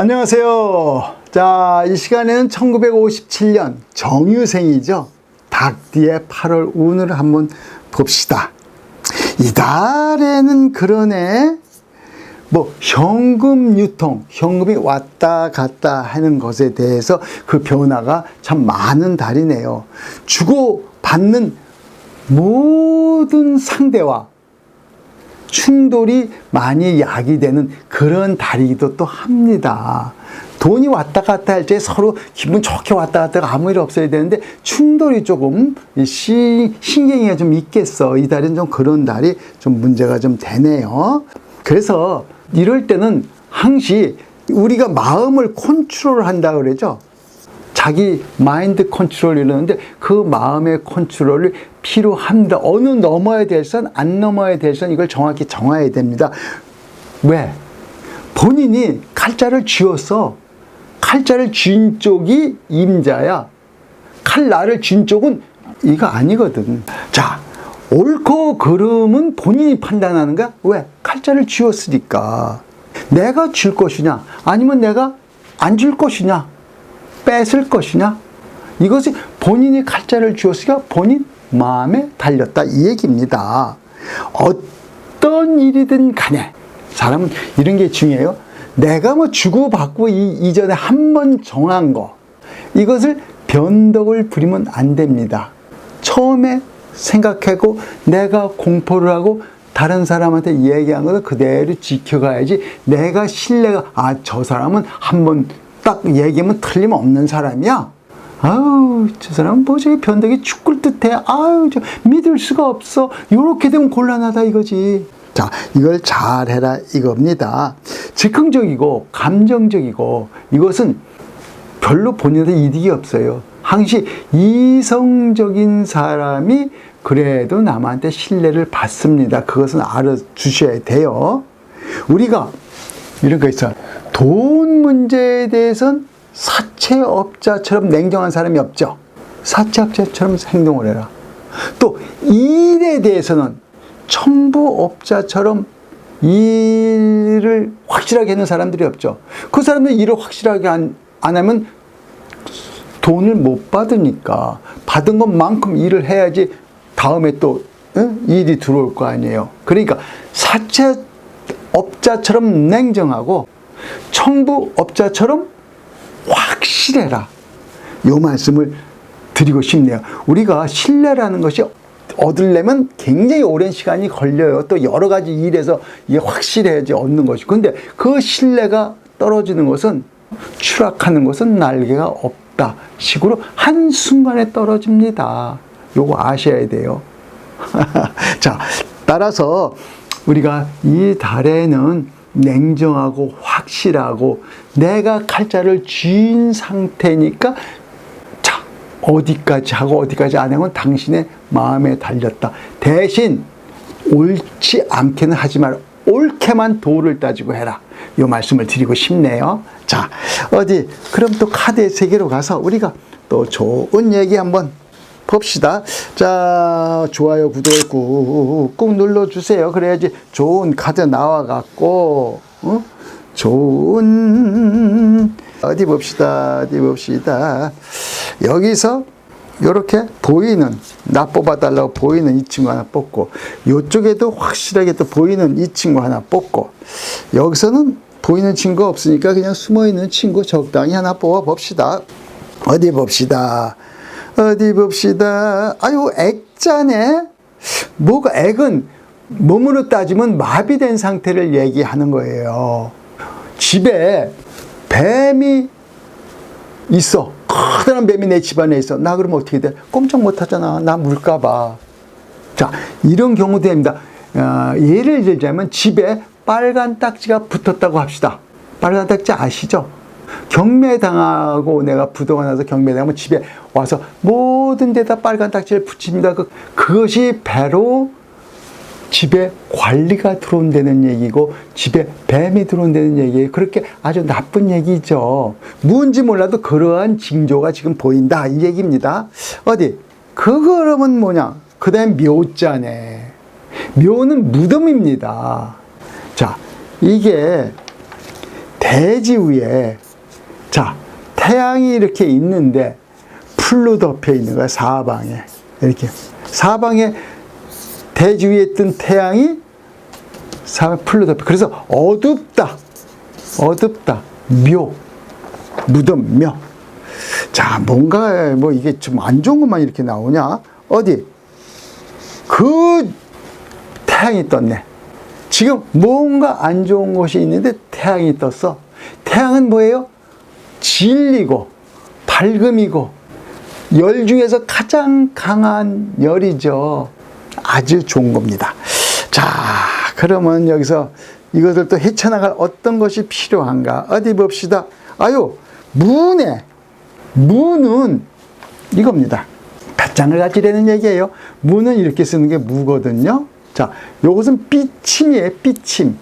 안녕하세요. 자, 이 시간에는 1957년 정유생이죠. 닭띠의 8월 운을 한번 봅시다. 이달에는 그러네. 뭐 현금 유통, 현금이 왔다 갔다 하는 것에 대해서 그 변화가 참 많은 달이네요. 주고 받는 모든 상대와 충돌이 많이 야기되는 그런 달이기도 또 합니다. 돈이 왔다 갔다 할 때 서로 기분 좋게 왔다 갔다가 아무 일 없어야 되는데 충돌이 조금 시, 신경이 좀 있겠어. 이 달은 좀 그런 달이 좀 문제가 좀 되네요. 그래서 이럴 때는 항시 우리가 마음을 컨트롤 한다 그러죠. 자기 마인드 컨트롤 이러는데 그 마음의 컨트롤이 필요합니다. 어느 넘어야 될 선, 안 넘어야 될 선 이걸 정확히 정해야 됩니다. 왜? 본인이 칼자를 쥐었어. 칼자를 쥔 쪽이 임자야. 칼날을 쥔 쪽은 이거 아니거든. 자, 옳고 그름은 본인이 판단하는 거야. 왜? 칼자를 쥐었으니까. 내가 줄 것이냐, 아니면 내가 안 줄 것이냐, 뺏을 것이냐. 이것이 본인이 칼자를 쥐었으니까 본인 마음에 달렸다. 이 얘기입니다. 어떤 일이든 간에 사람은 이런 게 중요해요. 내가 뭐 주고받고 이, 이전에 한 번 정한 거 이것을 변덕을 부리면 안 됩니다. 처음에 생각하고 내가 공포를 하고 다른 사람한테 얘기한 것을 그대로 지켜가야지 내가 신뢰가 아 저 사람은 한번 딱 얘기하면 틀림없는 사람이야. 아우 저 사람은 뭐 저기 변덕이 죽을 듯해. 아유 저 믿을 수가 없어. 요렇게 되면 곤란하다 이거지. 자, 이걸 잘해라 이겁니다. 즉흥적이고 감정적이고 이것은 별로 본인한테 이득이 없어요. 항시 이성적인 사람이 그래도 남한테 신뢰를 받습니다. 그것은 알아주셔야 돼요. 우리가 이런 거 있어요. 돈 문제에 대해서는 사채업자처럼 냉정한 사람이 없죠. 사채업자처럼 행동을 해라. 또 일에 대해서는 첨부업자처럼 일을 확실하게 하는 사람들이 없죠. 그 사람들 일을 확실하게 안, 안 하면 돈을 못 받으니까 받은 것만큼 일을 해야지 다음에 또 응? 일이 들어올 거 아니에요. 그러니까 사채업자처럼 냉정하고 청부업자처럼 확실해라. 요 말씀을 드리고 싶네요. 우리가 신뢰라는 것이 얻으려면 굉장히 오랜 시간이 걸려요. 또 여러 가지 일에서 이게 확실해야지 얻는 것이. 근데 그 신뢰가 떨어지는 것은 추락하는 것은 날개가 없다. 식으로 한순간에 떨어집니다. 요거 아셔야 돼요. 자, 따라서 우리가 이 달에는 냉정하고 확실하고 내가 칼자를 쥔 상태니까 자, 어디까지 하고 어디까지 안 하면 당신의 마음에 달렸다. 대신 옳지 않게는 하지 마라. 옳게만 도를 따지고 해라. 이 말씀을 드리고 싶네요. 자, 어디, 그럼 또 카드의 세계로 가서 우리가 또 좋은 얘기 한번 봅시다. 자, 좋아요, 구독을 꾹꾹 눌러주세요. 그래야지 좋은 카드 나와갖고, 어? 좋은, 어디 봅시다. 어디 봅시다. 여기서 이렇게 보이는, 나 뽑아달라고 보이는 이 친구 하나 뽑고, 이쪽에도 확실하게 또 보이는 이 친구 하나 뽑고, 여기서는 보이는 친구 없으니까 그냥 숨어 있는 친구 적당히 하나 뽑아 봅시다. 어디 봅시다. 어디 봅시다. 아유, 액자네? 뭐가, 액은 몸으로 따지면 마비된 상태를 얘기하는 거예요. 집에 뱀이 있어. 커다란 뱀이 내 집안에 있어. 나 그러면 어떻게 돼? 꼼짝 못 하잖아. 나 물까봐. 자, 이런 경우도 됩니다. 어, 예를 들자면 집에 빨간 딱지가 붙었다고 합시다. 빨간 딱지 아시죠? 경매당하고 내가 부도가 나서 경매당하면 집에 와서 모든 데다 빨간 딱지를 붙입니다. 그, 그것이 배로 집에 관리가 들어온다는 얘기고 집에 뱀이 들어온다는 얘기예요. 그렇게 아주 나쁜 얘기죠. 뭔지 몰라도 그러한 징조가 지금 보인다 이 얘기입니다. 어디 그 그러면 뭐냐? 그 다음 묘자네. 묘는 무덤입니다. 자 이게 대지 위에 자 태양이 이렇게 있는데 풀로 덮여 있는 거야 사방에 이렇게 사방에 대지 위에 뜬 태양이 사방 풀로 덮여 그래서 어둡다 어둡다 묘 무덤 묘. 자 뭔가 뭐 이게 좀 안 좋은 것만 이렇게 나오냐 어디 그 태양이 떴네. 지금 뭔가 안 좋은 것이 있는데 태양이 떴어. 태양은 뭐예요? 진리고 밝음이고 열 중에서 가장 강한 열이죠. 아주 좋은 겁니다. 자, 그러면 여기서 이것을 또 헤쳐나갈 어떤 것이 필요한가? 어디 봅시다. 아유, 무네. 무는 이겁니다. 배짱을 가지려는 얘기예요. 무는 이렇게 쓰는 게 무거든요. 자, 요것은 삐침이에요. 삐침.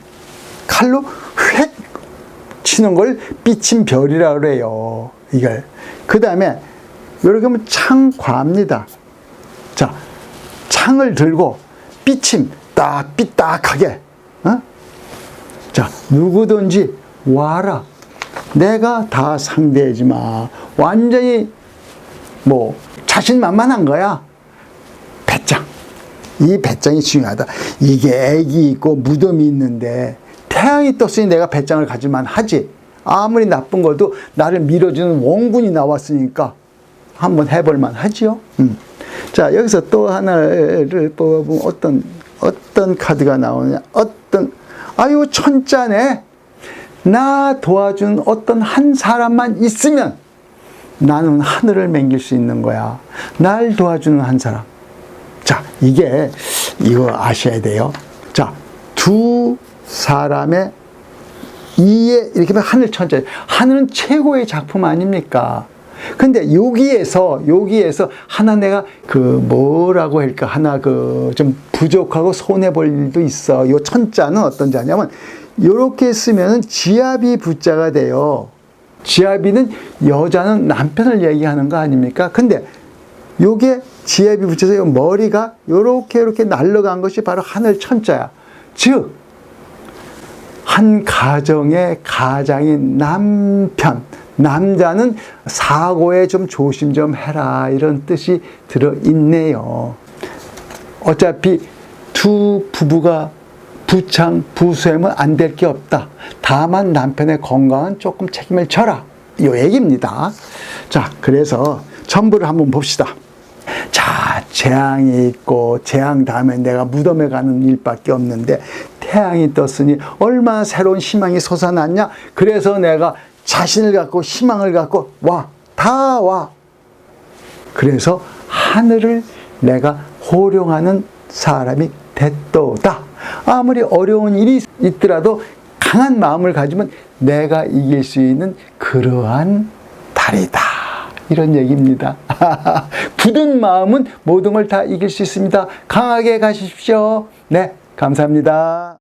칼로 획 치는 걸 삐침별이라 그래요. 이걸. 그 다음에 이렇게 하면 창과입니다. 자, 창을 들고 삐침 딱 삐딱하게. 어? 자, 누구든지 와라. 내가 다 상대하지 마. 완전히 뭐 자신만만한 거야. 배짱. 이 배짱이 중요하다. 이게 애기 있고 무덤이 있는데 태양이 떴으니 내가 배짱을 가질만 하지. 아무리 나쁜 것도 나를 밀어주는 원군이 나왔으니까 한번 해볼만 하지요. 음. 자 여기서 또 하나를 뽑아보면 어떤 어떤 카드가 나오냐? 어떤 아유 천자네. 나 도와준 어떤 한 사람만 있으면 나는 하늘을 맹길 수 있는 거야. 날 도와주는 한 사람. 자, 이게 이거 아셔야 돼요. 자, 두 사람의 이에 이렇게 하면 하늘 천재. 하늘은 최고의 작품 아닙니까? 근데 여기에서 여기에서 하나 내가 그 뭐라고 할까 하나 그 좀 부족하고 손해 볼 일도 있어. 요 천자는 어떤 자냐면 요렇게 쓰면은 지압이 부자가 돼요. 지압이는 여자는 남편을 얘기하는 거 아닙니까? 근데 요게 지압이 붙여서 요 머리가 요렇게 요렇게 날아간 것이 바로 하늘 천자야. 즉, 한 가정의 가장인 남편, 남자는 사고에 좀 조심 좀 해라. 이런 뜻이 들어 있네요. 어차피 두 부부가 부창, 부수하면 안 될 게 없다. 다만 남편의 건강은 조금 책임을 져라. 요 얘기입니다. 자, 그래서 전부를 한번 봅시다. 자, 재앙이 있고, 재앙 다음에 내가 무덤에 가는 일밖에 없는데, 태양이 떴으니 얼마나 새로운 희망이 솟아났냐? 그래서 내가 자신을 갖고 희망을 갖고 와, 다 와. 그래서 하늘을 내가 호령하는 사람이 됐도다. 아무리 어려운 일이 있더라도 강한 마음을 가지면 내가 이길 수 있는 그러한 달이다. 이런 얘기입니다. 굳은 마음은 모든 걸 다 이길 수 있습니다. 강하게 가십시오. 네, 감사합니다.